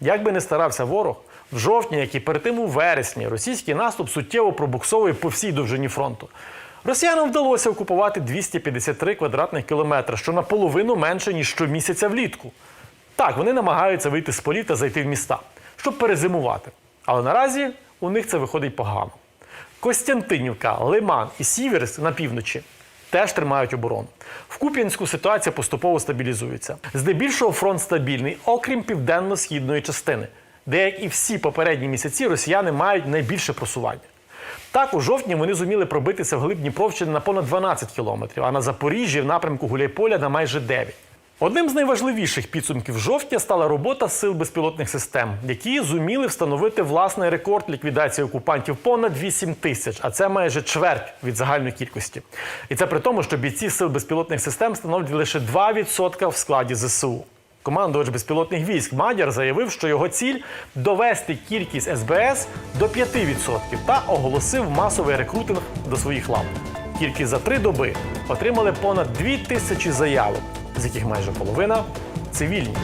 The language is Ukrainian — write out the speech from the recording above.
Як би не старався ворог, в жовтні, як і перед тим у вересні, російський наступ суттєво пробуксовує по всій довжині фронту. Росіянам вдалося окупувати 253 квадратних кілометри, що наполовину менше, ніж щомісяця влітку. Так, вони намагаються вийти з полів та зайти в міста, щоб перезимувати. Але наразі у них це виходить погано. Костянтинівка, Лиман і Сіверськ на півночі теж тримають оборону. В Куп'янську ситуація поступово стабілізується. Здебільшого фронт стабільний, окрім південно-східної частини, де, як і всі попередні місяці, росіяни мають найбільше просування. Так, у жовтні вони зуміли пробитися в глиб Дніпровщини на понад 12 кілометрів, а на Запоріжжі в напрямку Гуляйполя на майже 9. Одним з найважливіших підсумків жовтня стала робота сил безпілотних систем, які зуміли встановити власний рекорд ліквідації окупантів понад 8 тисяч, а це майже чверть від загальної кількості. І це при тому, що бійці сил безпілотних систем становлять лише 2% в складі ЗСУ. Командувач безпілотних військ Мадяр заявив, що його ціль довести кількість СБС до 5% та оголосив масовий рекрутинг до своїх лав. Тільки за три доби отримали понад 2 тисячі заявок, з яких майже половина цивільні.